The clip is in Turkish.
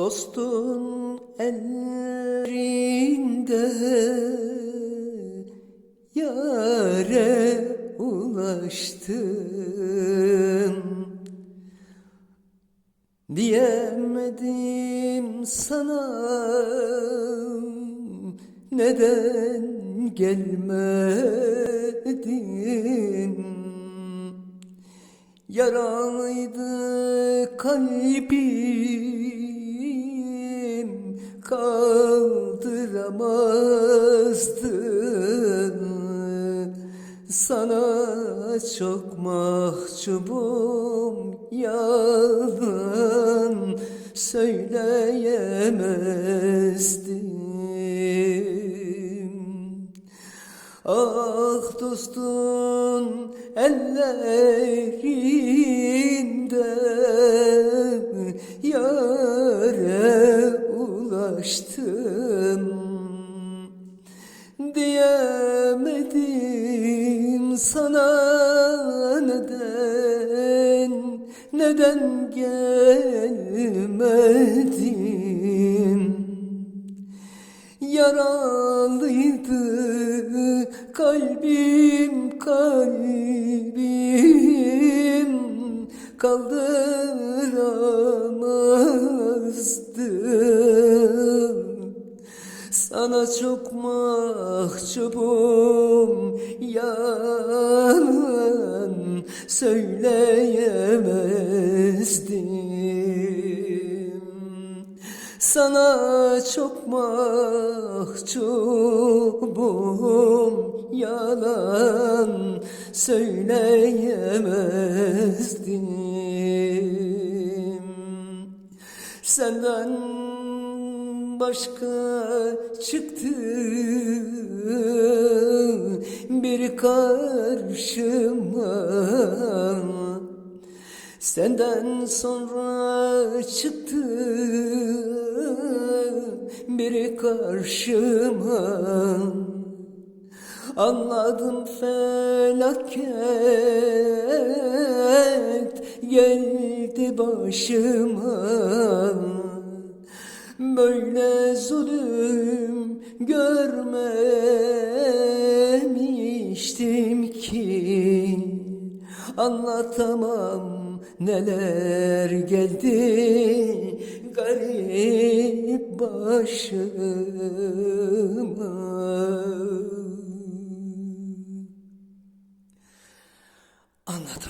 Dostun ellerinde yare ulaştım Diyemedim sana neden gelmedin? Yaralıydı kalbim kaldıramazdı Sana çok mahcubum yalan söyleyemezdim. Ah dostun ellerinde ulaştım Diyemedim sana neden, neden gelmedin? Yaralıydı kalbim kalbim. Kaldıramazdı Sana çok mahcubum. Yalan söyleyemezdim. Sana çok mahcubum. Yalan söyleyemezdim. Senden başka çıktı. Bir karşıma. Senden sonra çıktı. Biri karşıma. Anladım felaket geldi başıma Böyle zulüm görmemiştim ki. Anlatamam neler geldi. Garip başıma. Anlatamam